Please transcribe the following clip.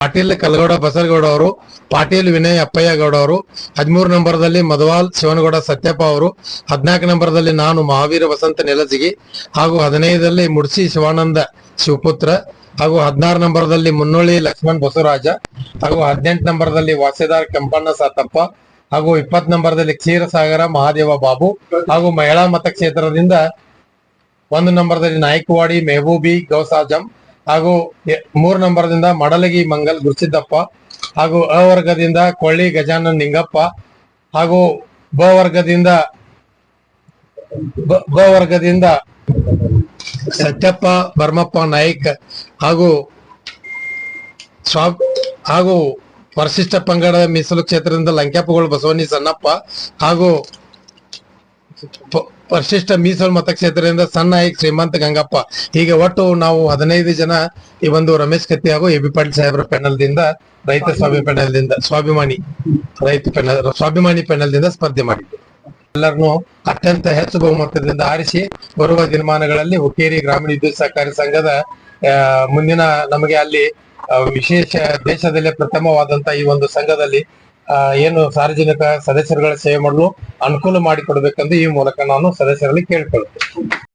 ಪಾಟೀಲ್ ಕಲ್ಗೌಡ ಬಸರಗೌಡ ಅವರು, ಪಾಟೀಲ್ ವಿನಯ್ ಅಪ್ಪಯ್ಯ ಗೌಡ ಅವರು, ಹದಿಮೂರು ನಂಬರ್ದಲ್ಲಿ ಮಧವಾಲ್ ಶಿವನಗೌಡ ಸತ್ಯಪ್ಪ ಅವರು, ಹದಿನಾಲ್ಕು ನಂಬರ್ದಲ್ಲಿ ನಾನು ಮಹಾವೀರ ವಸಂತ ನೆಲಸಿಗಿ ಹಾಗೂ ಹದಿನೈದರಲ್ಲಿ ಮುಡ್ಸಿ ಶಿವಾನಂದ ಶಿವಪುತ್ರ, ಹಾಗೂ ಹದಿನಾರು ನಂಬರ್ದಲ್ಲಿ ಮುನ್ನೋಳಿ ಲಕ್ಷ್ಮಣ್ ಬಸವರಾಜ, ಹಾಗೂ ಹದಿನೆಂಟು ನಂಬರ್ದಲ್ಲಿ ವಾಸೇದಾರ್ ಕೆಂಪಣ್ಣ ಸಾತಪ್ಪ, ಹಾಗೂ ಇಪ್ಪತ್ ನಂಬರ್ದಲ್ಲಿ ಕ್ಷೀರಸಾಗರ ಮಹಾದೇವ ಬಾಬು, ಹಾಗೂ ಮಹಿಳಾ ಮತಕ್ಷೇತ್ರದಿಂದ ಒಂದು ನಂಬರ್ದಲ್ಲಿ ನಾಯಕವಾಡಿ, ಮೆಹಬೂಬಿ, ಗೌಸಾಜಂ ಹಾಗೂ ಮೂರ್ ನಂಬರ್ದಿಂದ ಮಡಲಗಿ ಮಂಗಲ್ ಗುರುಸಿದ್ದಪ್ಪ ಹಾಗೂ ಅ ವರ್ಗದಿಂದ ಕೊಳ್ಳಿ ಗಜಾನನ್ ನಿಂಗಪ್ಪ ಹಾಗೂ ಬ ವರ್ಗದಿಂದ ಬ- ವರ್ಗದಿಂದ ಸತ್ಯಪ್ಪ ಭರ್ಮಪ್ಪ ನಾಯ್ಕ್ ಹಾಗೂ ಸ್ವಾ ಹಾಗೂ ಪರಿಶಿಷ್ಟ ಪಂಗಡ ಮೀಸಲು ಕ್ಷೇತ್ರದಿಂದ ಲಂಕ್ಯಾಪಗಳು ಬಸವನಿ ಸಣ್ಣಪ್ಪ ಹಾಗೂ ಪರಿಶಿಷ್ಟ ಮೀಸಲು ಮತಕ್ಷೇತ್ರದಿಂದ ಸಣ್ಣ ನಾಯಕ್ ಶ್ರೀಮಂತ ಗಂಗಪ್ಪ. ಹೀಗೆ ಒಟ್ಟು ನಾವು ಹದಿನೈದು ಜನ ಈ ಒಂದು ರಮೇಶ್ ಕತ್ತಿ ಹಾಗೂ ಎ ಬಿ ಪಾಟೀಲ್ ಸಾಹೇಬ್ರ ಪೆನಲ್ ದಿಂದ ರೈತ ಸ್ವಾಮಿ ಪೆನಲ್ ದಿಂದ ಸ್ವಾಭಿಮಾನಿ ರೈತ ಪೆನಲ್, ಸ್ವಾಭಿಮಾನಿ ಪೆನಲ್ ದಿಂದ ಸ್ಪರ್ಧೆ ಮಾಡಿದ್ದೆ. ಎಲ್ಲರನ್ನು ಅತ್ಯಂತ ಹೆಚ್ಚು ಬಹುಮತದಿಂದ ಆರಿಸಿ, ಬರುವ ದಿನಮಾನಗಳಲ್ಲಿ ಹುಕ್ಕೇರಿ ಗ್ರಾಮೀಣ ವಿದ್ಯುತ್ ಸಹಕಾರಿ ಸಂಘದ ಮುಂದಿನ ನಮಗೆ ಅಲ್ಲಿ ವಿಶೇಷ ದೇಶದಲ್ಲೇ ಪ್ರಥಮವಾದಂತ ಈ ಒಂದು ಸಂಘದಲ್ಲಿ ಏನು ಸಾರ್ವಜನಿಕ ಸದಸ್ಯರುಗಳ ಸೇವೆ ಮಾಡಲು ಅನುಕೂಲ ಮಾಡಿಕೊಡ್ಬೇಕೆಂದು ಈ ಮೂಲಕ ನಾನು ಸದಸ್ಯರಲ್ಲಿ ಕೇಳ್ಕೊಳ್ತೇನೆ